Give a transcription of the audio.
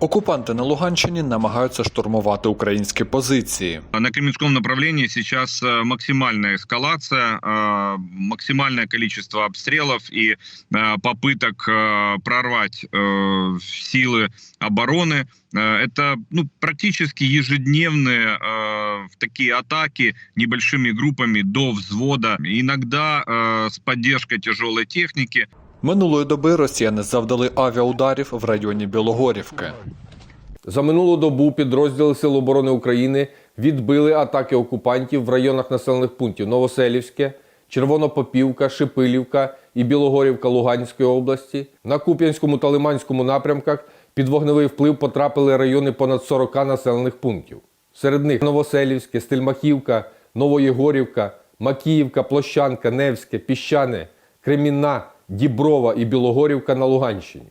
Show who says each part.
Speaker 1: Окупанти на Луганщині намагаються штурмувати українські позиції.
Speaker 2: На Кременском направлении сейчас э, максимальная эскалация, э, максимальное количество обстрелов и э, попыток э, прорвать э, силы обороны. Э, Это ну, практически ежедневные э, такие атаки небольшими группами до взвода, иногда э, с поддержкой тяжелой техники.
Speaker 1: Минулої доби росіяни завдали авіаударів в районі Білогорівки.
Speaker 3: За минулу добу підрозділи Сил оборони України відбили атаки окупантів в районах населених пунктів Новоселівське, Червонопопівка, Шипилівка і Білогорівка Луганської області. На Куп'янському та Лиманському напрямках під вогневий вплив потрапили райони понад 40 населених пунктів. Серед них Новоселівське, Стельмахівка, Новоєгорівка, Макіївка, Площанка, Невське, Піщане, Кремінна, Діброва і Білогорівка на Луганщині.